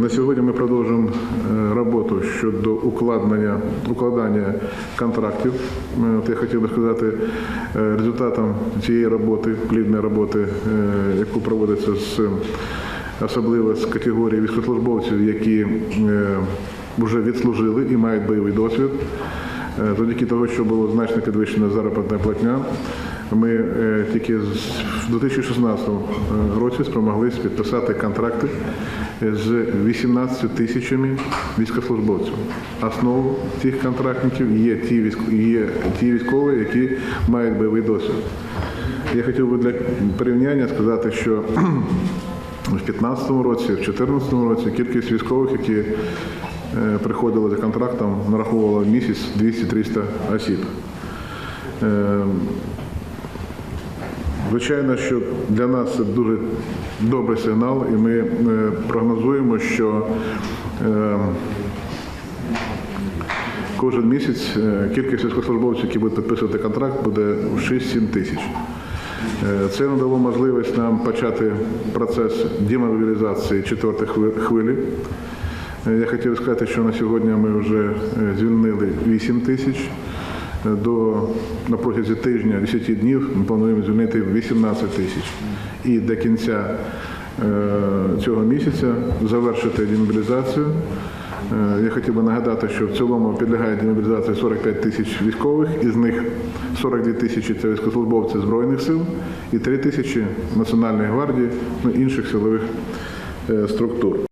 На сьогодні ми продовжуємо е, роботу щодо укладення, укладання контрактів. Е, я хотів би сказати, е, результатом цієї роботи, плідної роботи, яку проводиться з особливо з категорії військовослужбовців, які вже відслужили і мають бойовий досвід. Е, Завдяки того, що було значно підвищена заробітна платня, ми е, тільки в 2016 році спромоглись підписати контракти з 18 тисячами військовослужбовців. Основу цих контрактників є ті, військові, які мають бойовий досвід. Я хотів би для порівняння сказати, що в 2015 році, в 2014 році кількість військових, які е, приходили за контрактом, нараховувала в місяць 200-300 осіб. Е, Звичайно, що для нас це дуже добрий сигнал, і ми е, прогнозуємо, що е, кожен місяць е, кількість військовослужбовців, які будуть підписувати контракт, буде 6-7 тисяч. Е, Це надало можливість нам почати процес демобілізації четвертої хви- хвилі. Я хотів сказати, що на сьогодні ми вже е, звільнили 8 тисяч. Е, До, на протязі тижня 10 днів ми плануємо звільнити 18 тисяч. І до кінця е, цього місяця завершити демобілізацію. Е, Я хотів би нагадати, що в цілому підлягає демобілізації 45 тисяч військових, із них 42 тисячі це військовослужбовці Збройних сил і 3 тисячі Національної гвардії, ну, інших силових е, структур.